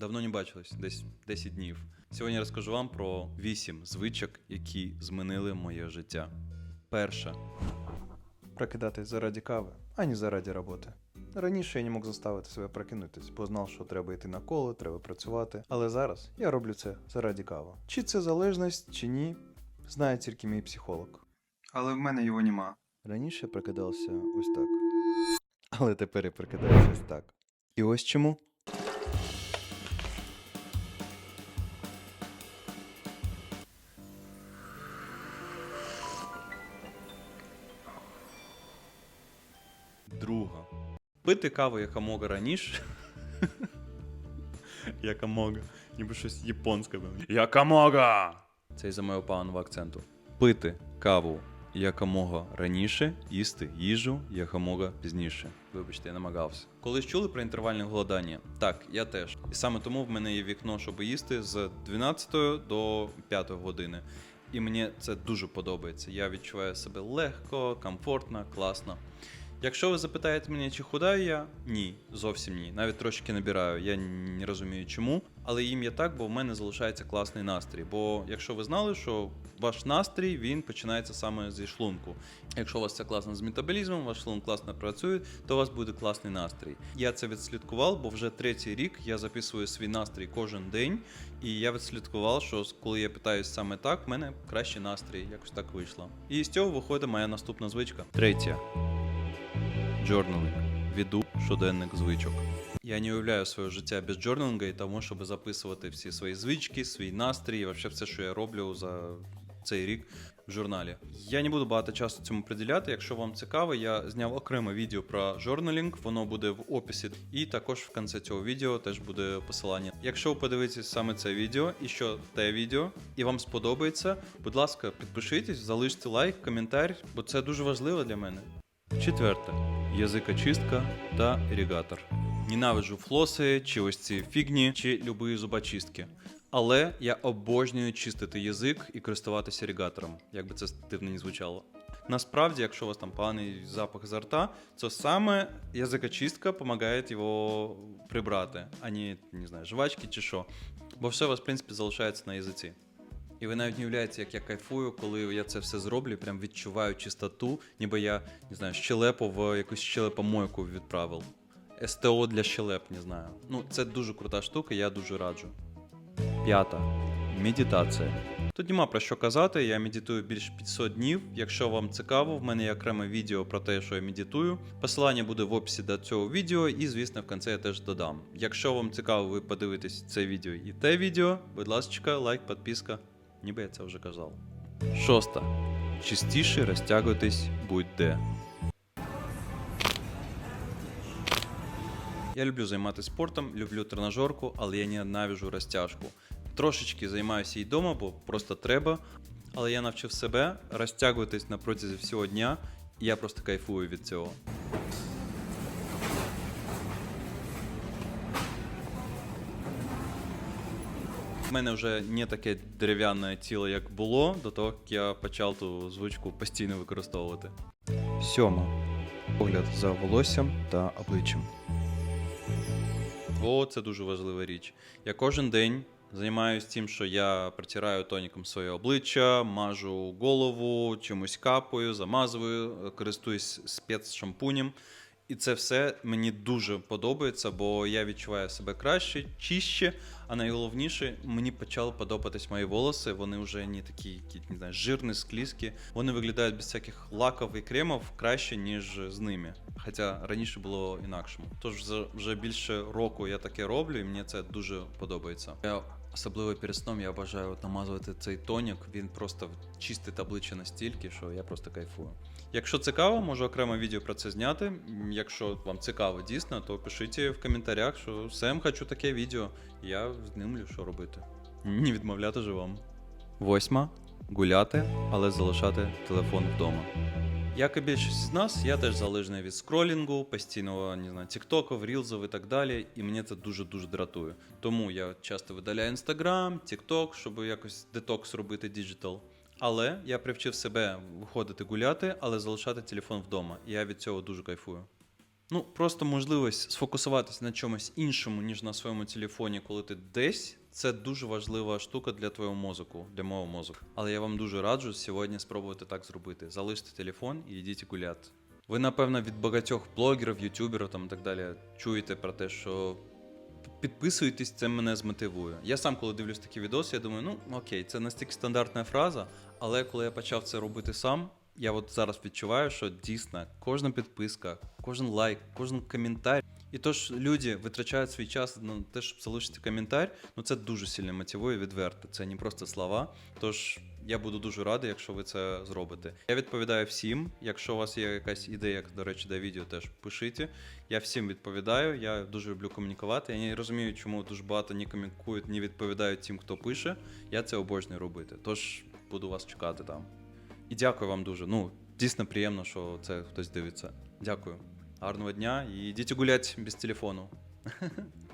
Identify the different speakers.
Speaker 1: Давно не бачились, десь 10 днів. Сьогодні я розкажу вам про 8 звичок, які змінили моє життя. Перша.
Speaker 2: Прокидатись заради кави, а не заради роботи. Раніше я не мог заставити себе прокинутись, бо знав, що треба йти на коло, треба працювати. Але зараз я роблю це заради кави. Чи це залежність, чи ні, знає тільки мій психолог. Але в мене його нема. Раніше я прокидався ось так. Але тепер я прокидаюся ось так. І ось чому.
Speaker 1: Пити каву якомога раніше. Якомога. Ніби щось японське. було. Якомога! Це із-за моєго поганого акценту. Пити каву якомога раніше, їсти їжу якомога пізніше. Вибачте, я намагався. Колись чули про інтервальне голодання? Так, я теж. І саме тому в мене є вікно, щоб їсти з 12 до 5 години. І мені це дуже подобається. Я відчуваю себе легко, комфортно, класно. Якщо ви запитаєте мене, чи худаю я, ні, зовсім ні. Навіть трошки набираю. Я не розумію чому. Але їм я так, бо в мене залишається класний настрій. Бо якщо ви знали, що ваш настрій він починається саме зі шлунку. Якщо у вас все класно з метаболізмом, ваш шлунок класно працює, то у вас буде класний настрій. Я це відслідкував, бо вже третій рік я записую свій настрій кожен день, і я відслідкував, що коли я питаюсь саме так, в мене кращий настрій, якось так вийшло. І з цього виходить моя наступна звичка. Третя. Джорналінг. Веду щоденник звичок. Я не уявляю своє життя без джорналінга і тому, щоб записувати всі свої звички, свій настрій, і вообще все, що я роблю за цей рік в журналі. Я не буду багато часу цьому приділяти. Якщо вам цікаво, я зняв окреме відео про журналінг, воно буде в описі, і також в кінці цього відео теж буде посилання. Якщо ви подивитесь саме це відео і що те відео, і вам сподобається, будь ласка, підпишитесь, залиште лайк, коментар, бо це дуже важливо для мене. Четверте. Язикочистка та іригатор. Ненавиджу флоси, чи ось ці фігні, чи любої зубочистки. Але я обожнюю чистити язик і користуватися ірігатором, як би це дивно не звучало. Насправді, якщо у вас там поганий запах з рта, то саме язикочистка допомагає його прибрати, а не, не знаю, жвачки чи що. Бо все у вас, в принципі, залишається на язиці. І ви навіть не уявляєте, як я кайфую, коли я це все зроблю, прям відчуваю чистоту, ніби я не знаю, щелепу в якусь щелепомойку відправив. СТО для щелеп, не знаю. Ну, це дуже крута штука, я дуже раджу. П'ята. Медитація. Тут нема про що казати, я медитую більше 500 днів. Якщо вам цікаво, в мене є окреме відео про те, що я медитую. Посилання буде в описі до цього відео, і, звісно, в кінці я теж додам. Якщо вам цікаво, ви подивитесь це відео і те відео, будь ласка, лайк, підписка. Ніби я це вже казав. Шоста. Частіше розтягуйтесь будь-де. Я люблю займатися спортом, люблю тренажерку, але я ненавижу розтяжку. Трошечки займаюся і вдома, бо просто треба. Але я навчив себе розтягуватись на протязі всього дня, і я просто кайфую від цього. У мене вже не таке дерев'яне тіло, як було, до того як я почав ту звичку постійно використовувати.
Speaker 2: Сьома. Погляд за волоссям та обличчям.
Speaker 1: О, це дуже важлива річ. Я кожен день займаюся тим, що я протираю тоніком своє обличчя, мажу голову, чимось капаю, замазую, користуюсь спецшампунем. І це все мені дуже подобається, бо я відчуваю себе краще, чище. А найголовніше, мені почали подобатись мої волоси. Вони вже не такі, не знаю, жирні, склізкі. Вони виглядають без всяких лаків і кремів краще, ніж з ними. Хоча раніше було інакшому. Тож вже більше року я таке роблю, і мені це дуже подобається. Я особливо перед сном я бажаю намазувати цей тонік. Він просто чистить обличчя настільки, що я просто кайфую. Якщо цікаво, можу окреме відео про це зняти. Якщо вам цікаво дійсно, то пишіть в коментарях, що Сем хочу таке відео. Я знімлю, що робити. Не відмовляти же вам. Восьма. Гуляти, але залишати телефон вдома. Як і більшість з нас, я теж залежний від скролінгу, постійного не знаю, тіктоків, рілзів і так далі. І мені це дуже-дуже дратує. Тому я часто видаляю інстаграм, тікток, щоб якось детокс робити діджитал. Але я привчив себе виходити гуляти, але залишати телефон вдома. І я від цього дуже кайфую. Ну, просто можливість сфокусуватися на чомусь іншому, ніж на своєму телефоні, коли ти десь. Це дуже важлива штука для твого мозку, для мого мозку. Але я вам дуже раджу сьогодні спробувати так зробити. Залиште телефон і йдіть гуляти. Ви, напевно, від багатьох блогерів, ютуберів там і так далі чуєте про те, що підписуйтесь, це мене змотивує. Я сам, коли дивлюсь такі відоси, я думаю, ну окей, це настільки стандартна фраза, але коли я почав це робити сам, я от зараз відчуваю, що дійсно кожна підписка, кожен лайк, кожен коментар. І то ж люди витрачають свій час на те, щоб залишити коментар, ну це дуже сильно мотивує відверто. Це не просто слова. Тож я буду дуже радий, якщо ви це зробите. Я відповідаю всім. Якщо у вас є якась ідея, до речі, до відео, теж пишіть. Я всім відповідаю. Я дуже люблю комунікувати. Я не розумію, чому дуже багато не комунікують, не відповідають тим, хто пише. Я це обожнюю робити. Тож буду вас чекати там. І дякую вам дуже. Ну, дійсно приємно, що це хтось дивиться. Дякую. Гарного дня і йдіть гулять без телефону.